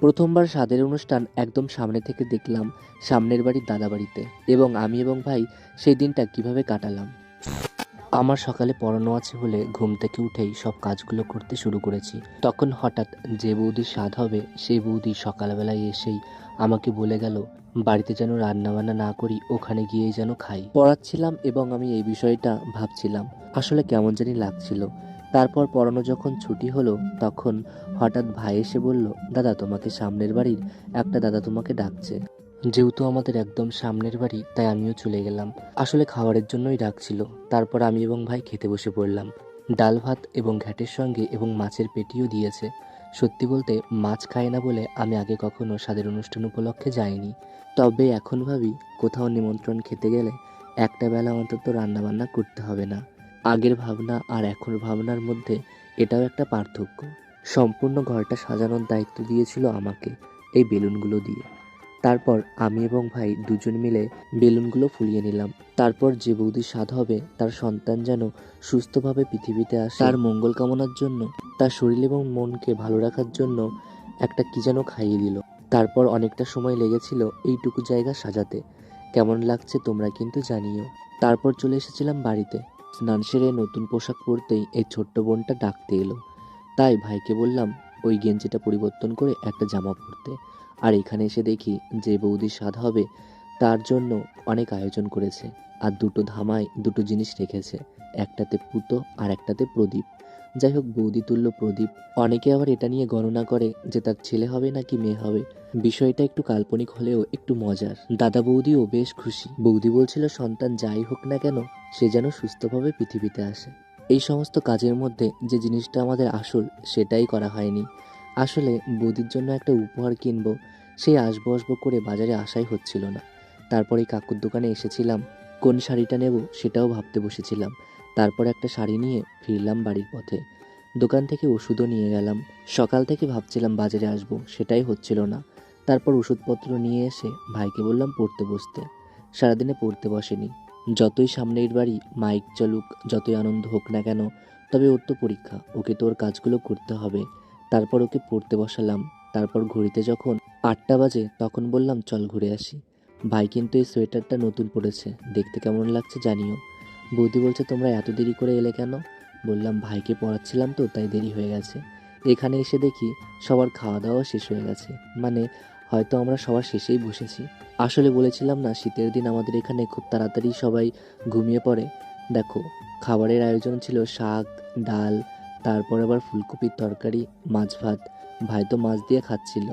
প্রথমবার স্বাদের অনুষ্ঠান একদম সামনে থেকে দেখলাম সামনের বাড়ির দাদা বাড়িতে এবং আমি এবং ভাই সেই দিনটা কীভাবে কাটালাম। আমার সকালে পড়ানো আছে বলে ঘুম থেকে উঠেই সব কাজগুলো করতে শুরু করেছি। তখন হঠাৎ যে বৌদির স্বাদ হবে, সেই বৌদি সকালবেলায় এসেই আমাকে বলে গেল, বাড়িতে যেন রান্নাবান্না না করি, ওখানে গিয়েই যেন খাই। পড়াচ্ছিলাম এবং আমি এই বিষয়টা ভাবছিলাম, আসলে কেমন জানি লাগছিল। তারপর পড়ানো যখন ছুটি হলো, তখন হঠাৎ ভাই এসে বলল, দাদা, তোমাকে সামনের বাড়ির একটা দাদা তোমাকে ডাকছে। যেহেতু আমাদের একদম সামনের বাড়ি, তাই আমিও চলে গেলাম। আসলে খাবারের জন্যই ডাকছিল। তারপর আমি এবং ভাই খেতে বসে পড়লাম। ডাল ভাত এবং ঘ্যাটের সঙ্গে এবং মাছের পেটিও দিয়েছে। সত্যি বলতে, মাছ খাই না বলে আমি আগে কখনো স্বাদের অনুষ্ঠান উপলক্ষে যাইনি। তবে এখন ভাবি, কোথাও নিমন্ত্রণ খেতে গেলে একটা বেলা অন্তত রান্নাবান্না করতে হবে না। আগের ভাবনা আর এখন ভাবনার মধ্যে এটাও একটা পার্থক্য। সম্পূর্ণ ঘরটা সাজানোর দায়িত্ব দিয়েছিল আমাকে এই বেলুনগুলো দিয়ে। তারপর আমি এবং ভাই দুজন মিলে বেলুনগুলো ফুলিয়ে নিলাম। তারপর যে বৌদির স্বাদ হবে, তার সন্তান যেন সুস্থভাবে পৃথিবীতে আসে, তার মঙ্গল কামনার জন্য, তার শরীর এবং মনকে ভালো রাখার জন্য একটা কি যেন খাইয়ে দিল। তারপর অনেকটা সময় লেগেছিল এইটুকু জায়গা সাজাতে। কেমন লাগছে তোমরা কিন্তু জানিও। তারপর চলে এসেছিলাম বাড়িতে। স্নান সেরে নতুন পোশাক পরতেই এই ছোট্ট বোনটা ডাকতে এলো। তাই ভাইকে বললাম, ওই গেঞ্জিটা পরিবর্তন করে একটা জামা পরতে। আর এখানে এসে দেখি, যে বৌদি স্বাদ হবে, তার জন্য অনেক আয়োজন করেছে। আর দুটো ধামায় দুটো জিনিস রেখেছে, একটাতে পুতো আর একটাতে প্রদীপ। যাই হোক বৌদি তুল্য প্রদীপ অনেকে আবার এটা নিয়ে গণনা করে যে তার ছেলে হবে নাকি মেয়ে হবে। বিষয়টা একটু কাল্পনিক হলেও একটু মজার। দাদা বৌদিও বেশ খুশি। বৌদি বলছিল, সন্তান যাই হোক না কেন, সে যেন সুস্থভাবে পৃথিবীতে আসে। এই সমস্ত কাজের মধ্যে যে জিনিসটা আমাদের আসল, সেটাই করা হয়নি। আসলে বৌদির জন্য একটা উপহার কিনবো, সেই আসব আসব করে বাজারে আসাই হচ্ছিল না। তারপরে কাকুর দোকানে এসেছিলাম। কোন শাড়িটা নেব সেটাও ভাবতে বসেছিলাম। তারপর একটা শাড়ি নিয়ে ফিরলাম বাড়ির পথে। দোকান থেকে ওষুধও নিয়ে গেলাম। সকাল থেকে ভাবছিলাম বাজারে আসব, সেটাই হচ্ছিল না। তারপর ওষুধপত্র নিয়ে এসে ভাইকে বললাম পড়তে বসতে। সারাদিনে পড়তে বসেনি। যতই সামনের বাড়ি মাইক চলুক, যতই আনন্দ হোক না কেন, তবে ওর তো পরীক্ষা। ওকে তো ওর কাজগুলো করতে হবে। তারপর ওকে পড়তে বসালাম। তারপর ঘড়িতে যখন আটটা বাজে, তখন বললাম, চল ঘুরে আসি। ভাই কিন্তু এই সোয়েটারটা নতুন পড়েছে দেখতে কেমন লাগছে জানিও। বৌদি বলছে, তোমরা এত দেরি করে এলে কেন? বললাম, ভাইকে পড়াচ্ছিলাম তো, তাই দেরি হয়ে গেছে। এখানে এসে দেখি সবার খাওয়া দাওয়া শেষ হয়ে গেছে। মানে হয়তো আমরা সবার শেষেই বসেছি। আসলে বলেছিলাম না, শীতের দিন আমাদের এখানে খুব তাড়াতাড়ি সবাই ঘুমিয়ে পড়ে। দেখো, খাবারের আয়োজন ছিল শাক, ডাল, তারপর আবার ফুলকপির তরকারি, মাছ ভাত। ভাই তো মাছ দিয়ে খাচ্ছিল।